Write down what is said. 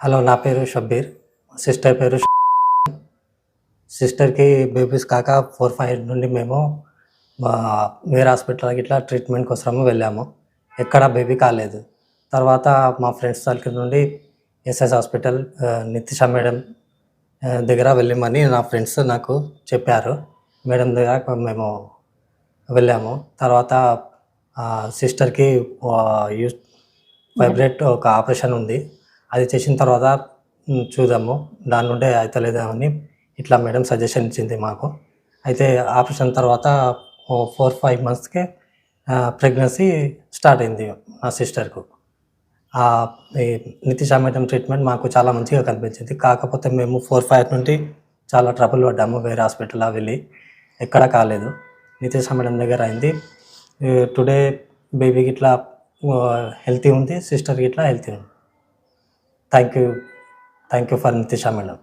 Hello నా పేరు Shabbir. Sister పేరు సిస్టర్కి బేబీస్ కాక ఫోర్ ఫైవ్ నుండి మేము మా వేరే హాస్పిటల్కి ఇట్లా ట్రీట్మెంట్ కోసము వెళ్ళాము. ఎక్కడ బేబీ కాలేదు. తర్వాత మా ఫ్రెండ్స్ సర్కిల్ నుండి ఎస్ఎస్ హాస్పిటల్ నితిష మేడం దగ్గర వెళ్ళమని నా ఫ్రెండ్స్ నాకు చెప్పారు. మేడం దగ్గర మేము వెళ్ళాము. తర్వాత సిస్టర్కి యూస్ వైబ్రేట్ ఒక ఆపరేషన్ ఉంది. అది చేసిన తర్వాత చూద్దాము. దాని నుండే అవుతలేదని ఇట్లా మేడం సజెషన్ ఇచ్చింది మాకు. అయితే ఆపరేషన్ తర్వాత ఫోర్ ఫైవ్ మంత్స్కే ప్రెగ్నెన్సీ స్టార్ట్ అయింది నా సిస్టర్కు. ఈ నితిష మేడం ట్రీట్మెంట్ మాకు చాలా మంచిగా కనిపించింది. కాకపోతే మేము ఫోర్ ఫైవ్ నుండి చాలా ట్రబుల్ పడ్డాము వేరే హాస్పిటల్లో వెళ్ళి. ఎక్కడ కాలేదు. నితీష్ మేడం దగ్గర అయింది. టుడే బేబీకి ఇట్లా హెల్తీ ఉంది సిస్టర్కి ఇట్లా హెల్తీ ఉంది. Thank you thank you for Nitisha madam